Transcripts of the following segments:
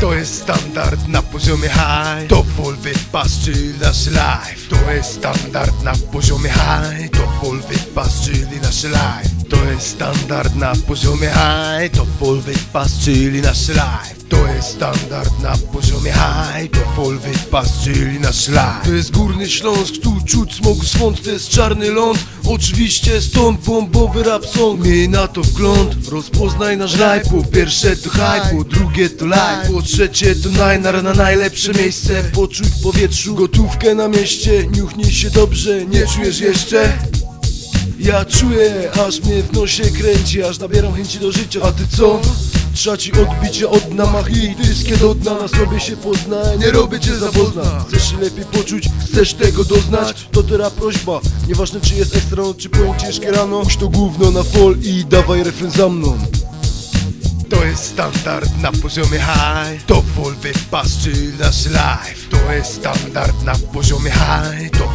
To jest standard na poziomie high. To wypas, czyli nasz live To jest standard na poziomie high. To wypas, czyli nasz live To jest standard na poziomie high To full wypas, czyli nasz live To jest standard na poziomie high To full wypas, czyli nasz live To jest Górny Śląsk, tu czuć smogu swąd To jest czarny ląd, oczywiście stąd bombowy rap song. Miej na to wgląd, rozpoznaj nasz live Po pierwsze to hype, po drugie to live Po trzecie to najnar na najlepsze miejsce. Poczuj w powietrzu gotówkę na mieście. Niuchnij się dobrze, nie czujesz jeszcze? Ja czuję, aż mnie w nosie kręci Aż nabieram chęci do życia, a ty co? Trzeba ci odbicie od dna, mach i dyskie do dna Na sobie się poznaj, nie robię cię za pozna Chcesz się lepiej poczuć, chcesz tego doznać. To teraz prośba, nieważne czy jest ekstra czy powiem ciężkie rano. Puść to gówno na fol i dawaj refren za mną. To jest standard na poziomie high. To full wypas, czyli nasz live To jest standard na poziomie high. To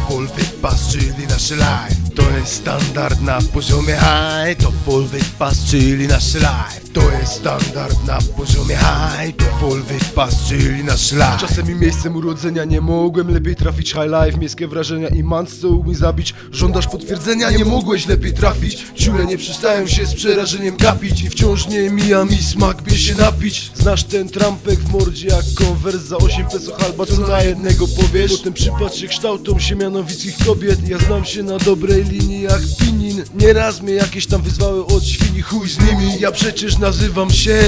wypas, czyli nasz live To jest standard na poziomie high. To full wypas, czyli nasz live To jest standard na poziomie high To full wypas, czyli nasz live Czasem i miejscem urodzenia nie mogłem lepiej trafić. High life, miejskie wrażenia i man co mi zabić. Żądasz potwierdzenia, nie mogłeś lepiej trafić. Ciule nie przestają się z przerażeniem gapić. I wciąż nie mija mi smak, by się napić. Znasz ten trampek w mordzie jak konwers za 8 peso halba Co na jednego powiesz? Potem przypatrz się kształtom siemianowickich kobiet. Ja znam się na dobrej linii jak Nieraz mnie jakieś tam wyzwały od świni Chuj z nimi, ja przecież nazywam się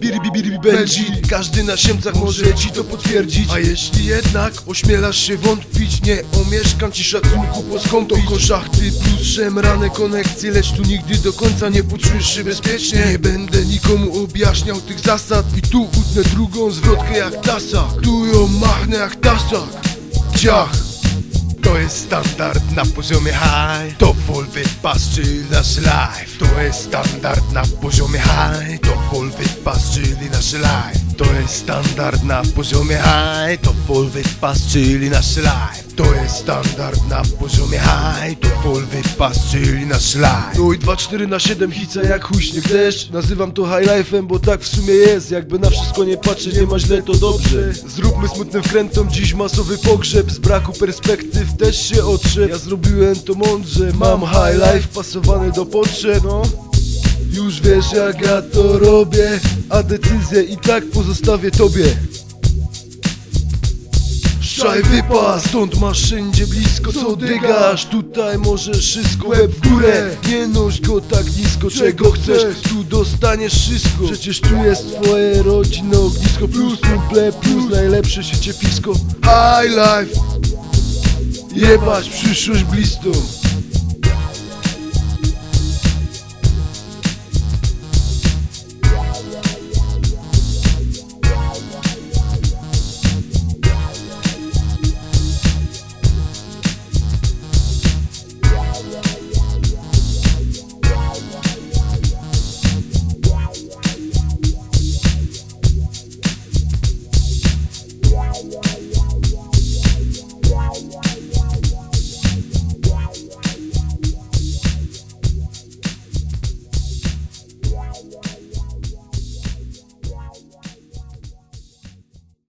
Birbi Birbi Benji. Każdy na siemcach może ci to potwierdzić. A jeśli jednak ośmielasz się wątpić Nie omieszkam ci szacunku poskąpić To szachty? Plus szemrane konekcje Lecz tu nigdy do końca nie poczujesz się bezpiecznie. Nie będę nikomu objaśniał tych zasad. I tu utnę drugą zwrotkę jak tasa Tu ją machnę jak tasak. Ciach to jest standard na poziomie high. To wypas, czyli nasz live To jest standard na poziomie high. To wypas, czyli nasz live To jest standard na poziomie high. To full wypas, czyli nasz live To jest standard na poziomie high. To full wypas, czyli live No i 2-4 na 7 hica jak śnieg deszcz Nazywam to high life'em, bo tak w sumie jest. Jakby na wszystko nie patrzeć, nie ma źle to dobrze. Zróbmy smutnym wkrętom dziś masowy pogrzeb. Z braku perspektyw też się otrze. Ja zrobiłem to mądrze, mam high life pasowany do potrzeb. No już wiesz jak ja to robię. A decyzję i tak pozostawię tobie Szczaj wypas, stąd masz wszędzie blisko Co dygasz, tutaj możesz wszystko łeb w górę. Nie noś go tak nisko, czego chcesz. Tu dostaniesz wszystko. Przecież tu jest twoje rodzinne ognisko. Plus kumple, plus najlepsze siecie pisko High life. Jebać przyszłość bliską